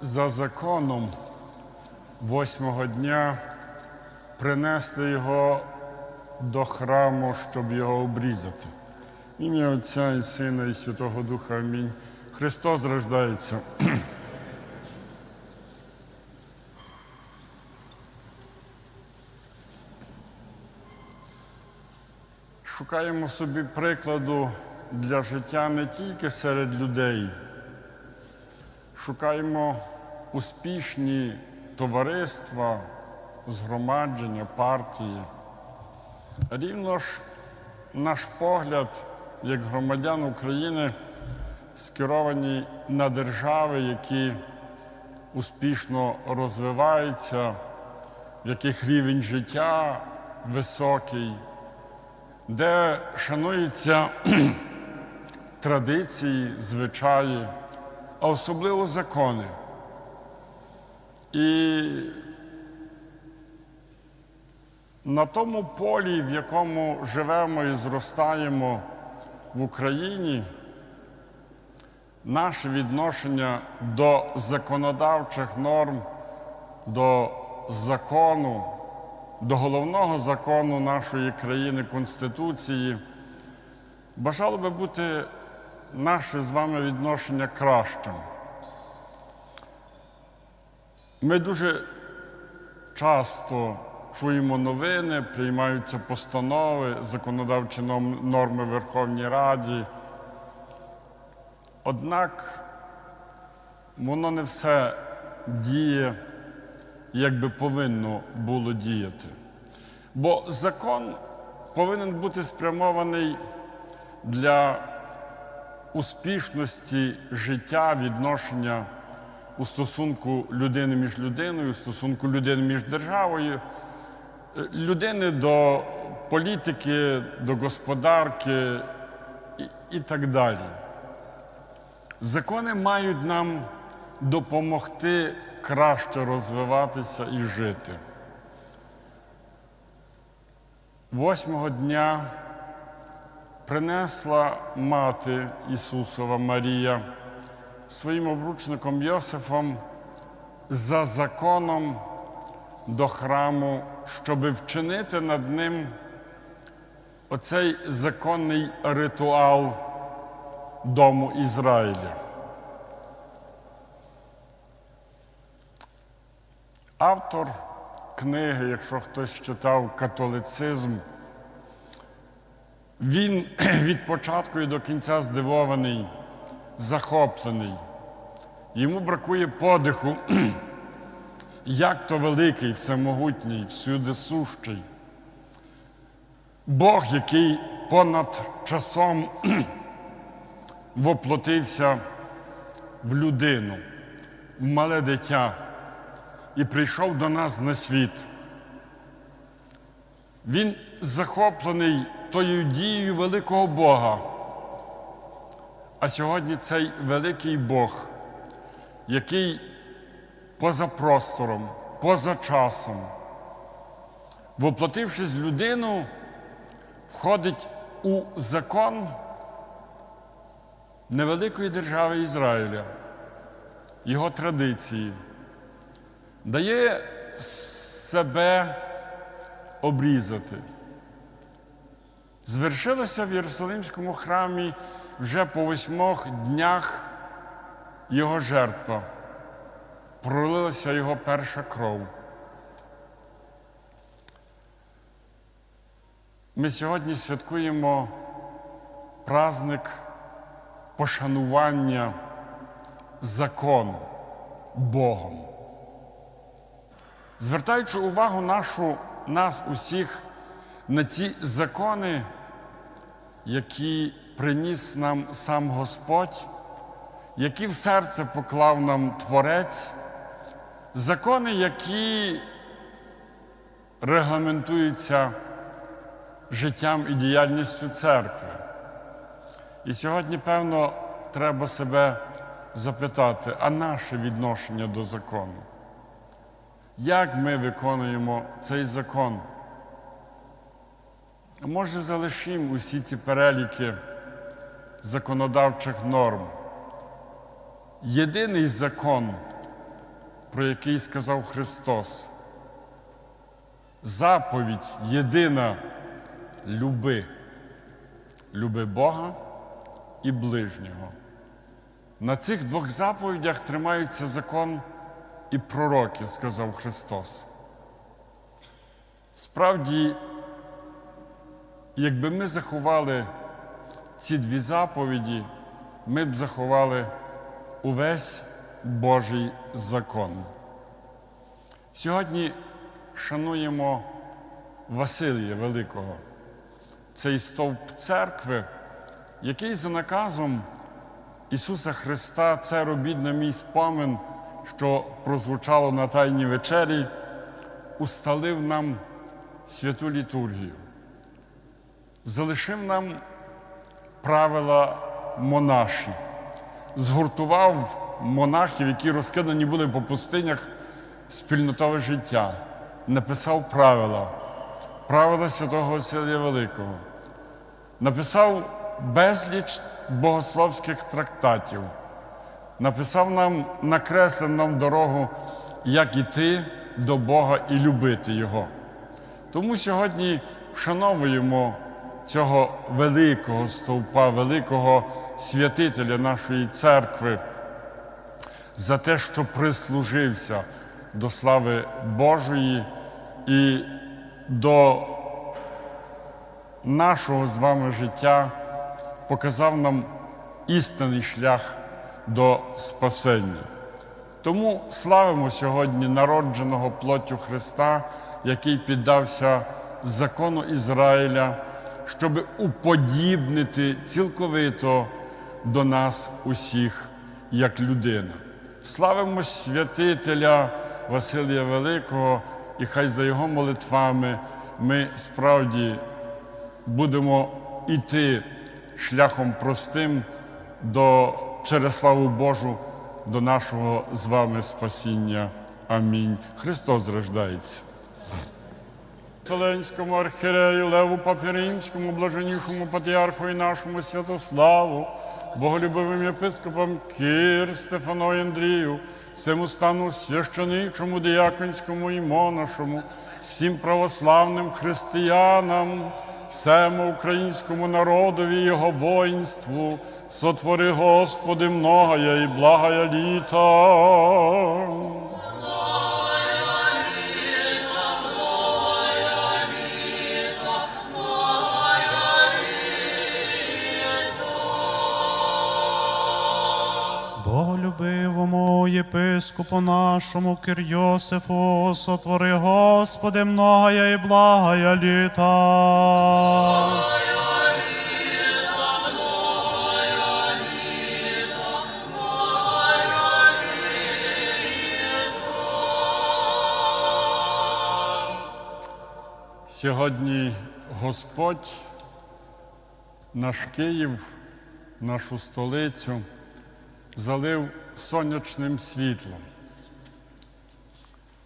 за законом восьмого дня принесли його до храму, щоб його обрізати. Ім'я Отця і Сина, і Святого Духа. Амінь. Христос рождається. Шукаємо собі прикладу для життя не тільки серед людей, шукаємо успішні товариства, згромадження, партії. Рівно ж наш погляд як громадян України скеровані на держави, які успішно розвиваються, в яких рівень життя високий, де шануються традиції, звичаї, а особливо закони. І на тому полі, в якому живемо і зростаємо в Україні, наше відношення до законодавчих норм, до закону, до головного закону нашої країни Конституції, бажало би бути наше з вами відношення кращим. Ми дуже часто чуємо новини, приймаються постанови, законодавчі норми Верховній Раді. Однак воно не все діє, як би повинно було діяти. Бо закон повинен бути спрямований для успішності життя, відношення у стосунку людини між людиною, у стосунку людини між державою, е, людини до політики, до господарки і, і так далі. Закони мають нам допомогти краще розвиватися і жити. Восьмого дня принесла мати Ісусова Марія своїм обручником Йосифом за законом до храму, щоб вчинити над ним оцей законний ритуал дому Ізраїля. Автор книги, якщо хтось читав католицизм, він від початку і до кінця здивований, захоплений. Йому бракує подиху, як то великий, всемогутній, всюди сущий. Бог, який понад часом воплотився в людину, в мале дитя і прийшов до нас на світ. Він захоплений тою дією великого Бога. А сьогодні цей великий Бог, який поза простором, поза часом, воплотившись в людину, входить у закон невеликої держави Ізраїля, його традиції, дає себе обрізати. Звершилося в Єрусалимському храмі вже по восьмох днях його жертва. Пролилася його перша кров. Ми сьогодні святкуємо праздник пошанування закону Богом. Звертаючи увагу нашу, нас усіх на ці закони, які приніс нам сам Господь, які в серце поклав нам Творець, закони, які регламентуються життям і діяльністю церкви. І сьогодні, певно, треба себе запитати, а наше відношення до закону? Як ми виконуємо цей закон? Може, залишимо усі ці переліки законодавчих норм? Єдиний закон, про який сказав Христос. Заповідь єдина люби. Люби Бога і ближнього. На цих двох заповідях тримаються закон і пророки, сказав Христос. Справді, якби ми заховали ці дві заповіді, ми б заховали увесь Божий закон. Сьогодні шануємо Василія Великого, цей стовп церкви, який за наказом Ісуса Христа, це робіть на мій спомин, що прозвучало на Тайній вечері, усталив нам святу літургію, залишив нам правила монаші, згуртував монахів, які розкидані були по пустинях спільнотове життя, написав правила, правила святого Василія Великого, написав безліч богословських трактатів, написав нам, накреслив нам дорогу, як іти до Бога і любити Його. Тому сьогодні вшановуємо цього великого стовпа, великого святителя нашої церкви за те, що прислужився до слави Божої і до нашого з вами життя, показав нам істинний шлях до спасення. Тому славимо сьогодні народженого плоттю Христа, який піддався закону Ізраїля, щоб уподібнити цілковито до нас усіх як людина. Славимо святителя Василія Великого, і хай за його молитвами ми справді будемо йти шляхом простим до, через славу Божу до нашого з вами спасіння. Амінь. Христос рождається. Вселенському архірею, Леву Папіринському, блаженнішому патріарху і нашому Святославу, боголюбивим єпископам Кір, Стефану Андрію, всему стану священичому, дияконському і монашому, всім православним християнам, всему українському народові і його воїнству, сотвори, Господи, многая і благая літа. Боголюбивому єпископу нашому Кир Йосифу, сотвори, Господи, многая і благая літа. Сьогодні Господь наш Київ, нашу столицю залив сонячним світлом.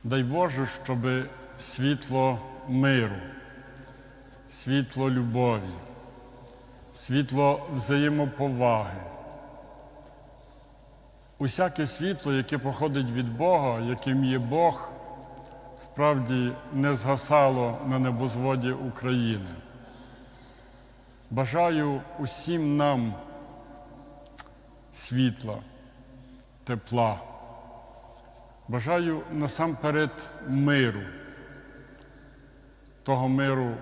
Дай Боже, щоб світло миру, світло любові, світло взаємоповаги. Усяке світло, яке походить від Бога, яким є Бог, справді не згасало на небозводі України. Бажаю усім нам світла, тепла. Бажаю насамперед миру, того миру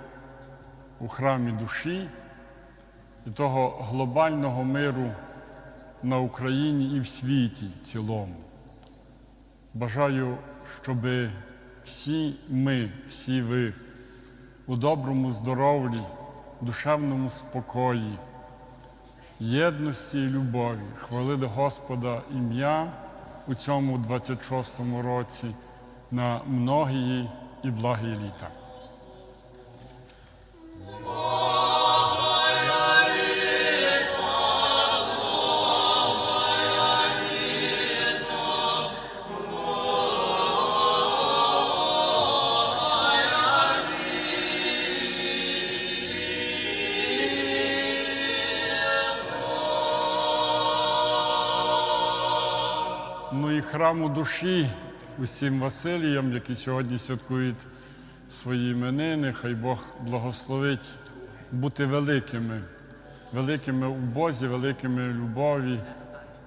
у храмі душі і того глобального миру на Україні і в світі цілому. Бажаю, щоб всі ми, всі ви у доброму здоров'ї, душевному спокої, єдності і любові хвалили Господа ім'я у цьому 26-му році на многії і благі літа. Храму душі усім Василіям, які сьогодні святкують свої іменини. Хай Бог благословить бути великими, великими у Бозі, великими у любові,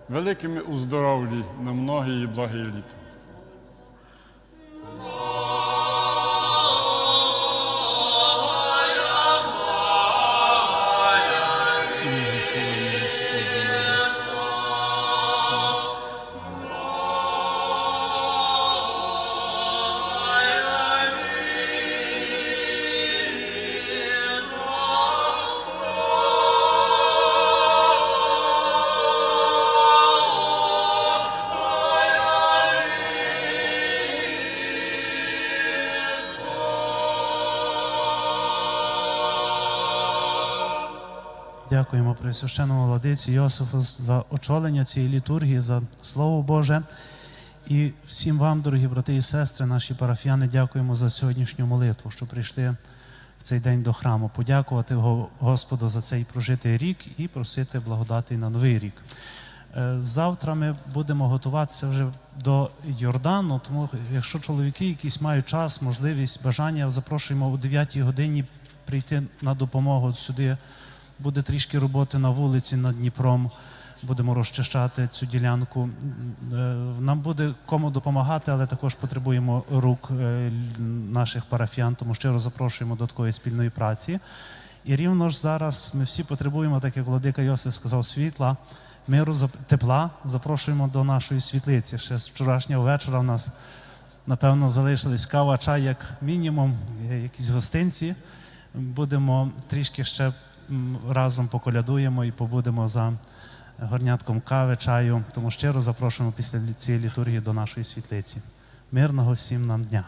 великими у здоров'ї на многі і благі літа. Дякуємо Пресвященному владиці Йосифу за очолення цієї літургії, за Слово Боже. І всім вам, дорогі брати і сестри, наші парафіяни, дякуємо за сьогоднішню молитву, що прийшли в цей день до храму. Подякувати Господу за цей прожитий рік і просити благодати на новий рік. Е, Завтра ми будемо готуватися вже до Йордану, тому якщо чоловіки якісь мають час, можливість, бажання, запрошуємо о 9 годині прийти на допомогу сюди. Буде трішки роботи на вулиці над Дніпром. Будемо розчищати цю ділянку. Е, Нам буде кому допомагати, але також потребуємо рук е, наших парафіян, тому щиро запрошуємо до такої спільної праці. І рівно ж зараз ми всі потребуємо, так як владика Йосиф сказав, світла, миру, тепла. Запрошуємо до нашої світлиці. Ще з вчорашнього вечора в нас, напевно, залишились кава, чай, як мінімум, е, якісь гостинці. Будемо трішки ще разом поколядуємо і побудемо за горнятком кави, чаю. Тому щиро запрошуємо після цієї літургії до нашої світлиці. Мирного всім нам дня!